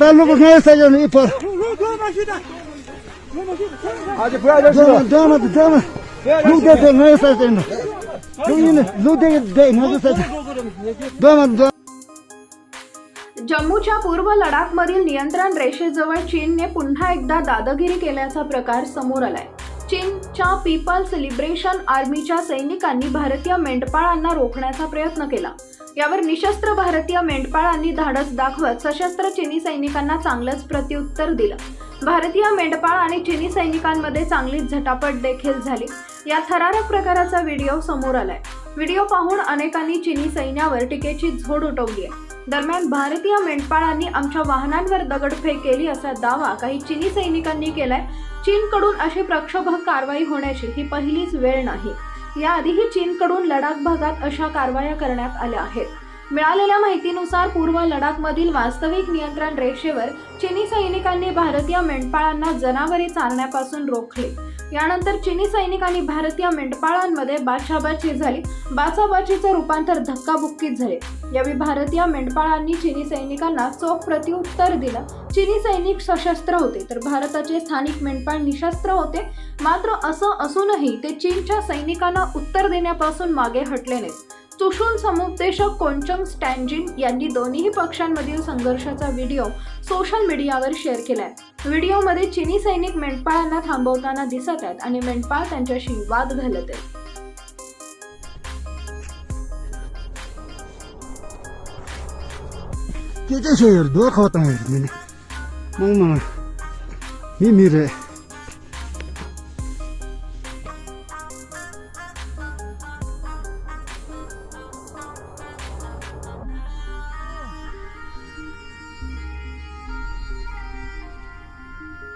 Darlo ne istiyorsun ipar? Hadi buraya Devam devam et devam et. Lu de de ne istiyorsun? Lu yine lu de de ne istiyorsun? Devam et devam. जम्मूच्या पूर्व लडाखमधील नियंत्रण रेषेजवळ चीनने पुन्हा एकदा दादागिरी केल्याचा प्रकार समोर आलाय चीनच्या पीपल्स लिबरेशन आर्मीच्या सैनिकांनी भारतीय मेंढपाळांना रोखण्याचा प्रयत्न केला. यावर निशस्त्र भारतीय मेंढपाळांनी धाडस दाखवत सशस्त्र चिनी सैनिकांना चांगलंच प्रत्युत्तर दिलं. भारतीय मेंढपाळ आणि चिनी सैनिकांमध्ये चांगलीच झटापट देखील झाली. या थरारक प्रकाराचा व्हिडिओ समोर आलाय. व्हिडिओ पाहून अनेकांनी चिनी सैन्यावर टीकेची झोड उठवली आहे. दरम्यान भारतीय मेंढपाळांनी आमच्या वाहनांवर दगडफेक केली असा दावा काही चीनी सैनिकांनी केलाय. चीनकडून अशी प्रक्षोभक कारवाई होण्याची ही पहिलीच वेळ नाही. याआधीही चीनकडून लडाख भागात अशा कारवाया करण्यात आल्या आहेत. मिळालेल्या माहितीनुसार पूर्व लडाखमधील वास्तविक नियंत्रण रेषेवर चीनी सैनिकांनी भारतीय मेंढपाळांना जनावरे चालण्यापासून रोखले. यानंतर चीनी सैनिकांनी भारतीय मेंढपाळांमध्ये बाचाबाची झाली. बाचाबाचीचे रूपांतर धक्काबुक्कीत झाले. यावेळी भारतीय मेंढपाळांनी चीनी सैनिकांना चोख प्रत्युत्तर दिलं. चीनी सैनिक सशस्त्र होते तर भारताचे स्थानिक मेंढपाळ निशस्त्र होते. मात्र असं असूनही ते चीनच्या सैनिकांना उत्तर देण्यापासून मागे हटले नाहीत. चुशून समुपदेशक कोंचंग स्टॅन्जिन यांनी दोन्ही पक्षांमधील संघर्षाचा व्हिडिओ सोशल मीडियावर शेअर केलाय. व्हिडिओमध्ये चिनी सैनिक मेंढपाळांना थांबवताना दिसत आहेत आणि मेंढपाळ त्यांच्याशी वाद घालत आहेत. Gece şehir doğu kavatan mı?